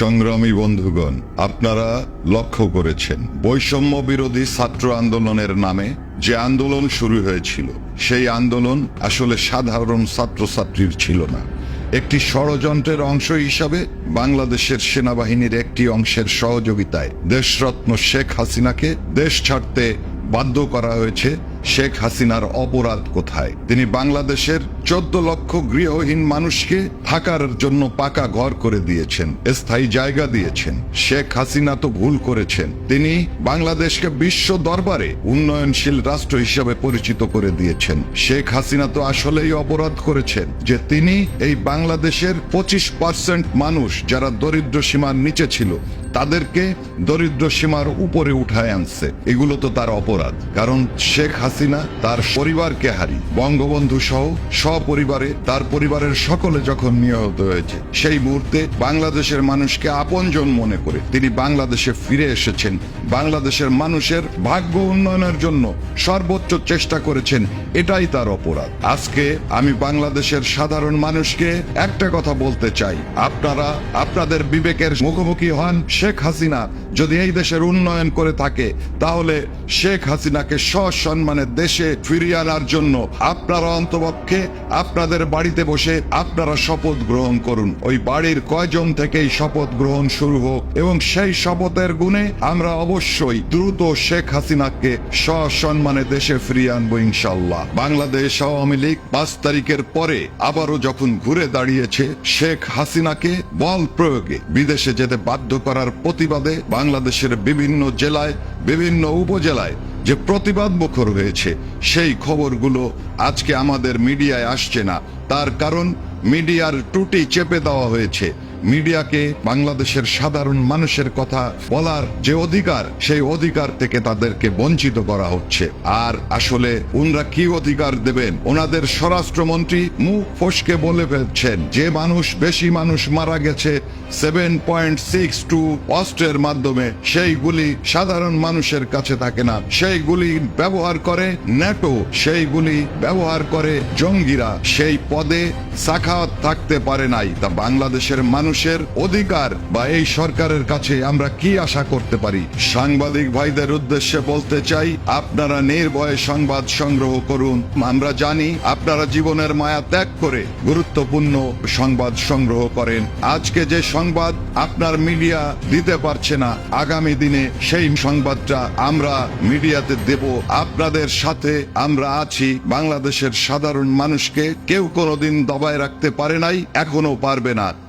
সংগ্রামী বন্ধুগণ, আপনারা লক্ষ্য করেছেন, বৈষম্য বিরোধী ছাত্র আন্দোলনের নামে যে আন্দোলন শুরু হয়েছিল, সেই আন্দোলন আসলে সাধারণ ছাত্রছাত্রীর ছিল না। একটি ষড়যন্ত্রের অংশ হিসাবে বাংলাদেশের সেনাবাহিনীর একটি অংশের সহযোগিতায় দেশরত্ন শেখ হাসিনাকে দেশ ছাড়তে বাধ্য করা হয়েছে শেখ হাসিনার অপরাধ কোথায়? তিনি বাংলাদেশের চোদ্দ লক্ষ গৃহহীন মানুষকে থাকার জন্য পাকা ঘর করে দিয়েছেন, স্থায়ী জায়গা দিয়েছেন। শেখ হাসিনা তো ভুল করেছেন। তিনি বাংলাদেশকে বিশ্ব দরবারে উন্নয়নশীল রাষ্ট্র হিসাবে পরিচিত করে দিয়েছেন। শেখ হাসিনা তো আসলেই অপরাধ করেছেন যে তিনি এই বাংলাদেশের পঁচিশ পার্সেন্ট মানুষ যারা দরিদ্র সীমার নিচে ছিল, তাদেরকে দরিদ্র সীমার উপরে উঠায় আনছে। এগুলো তো তার অপরাধ। কারণ শেখ হাসিনা তার পরিবারকে হারি বঙ্গবন্ধু সহ সপরিবারে তার পরিবারের সকলে যখন নিহত হয়েছে, সেই মুহূর্তে বাংলাদেশের মানুষকে আপনজন মনে করে তিনি বাংলাদেশে ফিরে এসেছেন। বাংলাদেশের মানুষের ভাগ্য উন্নয়নের জন্য সর্বোচ্চ চেষ্টা করেছেন, এটাই তার অপরাধ। আজকে আমি বাংলাদেশের সাধারণ মানুষকে একটা কথা বলতে চাই। আপনারা, আপনাদের বিবেকের মুখোমুখি হন শেখ হাসিনা, যদি এই দেশের উন্নয়ন করে থাকে, তাহলে শেখ হাসিনাকে সসম্মানে দেশে ফিরিয়ে আনার জন্য আপনারা অন্তপক্ষে আপনাদের বাড়িতে বসে আপনারা শপথ গ্রহণ করুন। ওই বাড়ির কয়জন থেকেই শপথ গ্রহণ শুরু হোক এবং সেই শপথের গুণে আমরা অবশ্যই দ্রুত শেখ হাসিনাকে সসম্মানে দেশে ফিরিয়ে আনব ইনশাল্লাহ বাংলাদেশ আওয়ামী লীগ পাঁচ তারিখের পরে আবারও যখন ঘুরে দাঁড়িয়েছে শেখ হাসিনাকে বল প্রয়োগে, বিদেশে যেতে বাধ্য করার প্রতিবাদে বাংলাদেশের বিভিন্ন জেলায়, বিভিন্ন উপজেলায় যে প্রতিবাদ মুখর হয়েছে, সেই খবরগুলো আজকে আমাদের মিডিয়ায় আসছে না। তার কারণ মিডিয়ার টুটি চেপে দেওয়া হয়েছে। মিডিয়াকে বাংলাদেশের সাধারণ মানুষের কথা বলার যে অধিকার, সেই অধিকার থেকে তাদেরকে বঞ্চিত করা হচ্ছে। আর আসলে উনরা কি অধিকার দেবেন? ওনাদের স্বরাষ্ট্রমন্ত্রী মুখ ফসকে বলে ফেলছেন, যে মানুষ, বেশি মানুষ মারা গেছে সেভেন পয়েন্ট সিক্স টু অস্ত্রের মাধ্যমে সেইগুলি সাধারণ মানুষের কাছে থাকে না। সেইগুলি ব্যবহার করে ন্যাটো সেইগুলি ব্যবহার করে জঙ্গিরা। সেই পদে সাখাওয়াত থাকতে পারে নাই। তা বাংলাদেশের মানুষের অধিকার বা এই সরকারের কাছে আমরা কি আশা করতে পারি? সাংবাদিক ভাইদের উদ্দেশ্যে বলতে চাই, আপনারা নির্ভয়ে সংবাদ সংগ্রহ করুন। আমরা জানি আপনারা জীবনের মায়া ত্যাগ করে গুরুত্বপূর্ণ সংবাদ সংগ্রহ করেন। আজকে যে সংবাদ আপনার মিডিয়া দিতে পারছে না, আগামী দিনে সেই সংবাদটা আমরা মিডিয়াতে দেব। আপনাদের সাথে আমরা আছি। বাংলাদেশের সাধারণ মানুষকে কেউ কোনোদিন দবায় রাখতে পারে নাই এখনও পারবে না।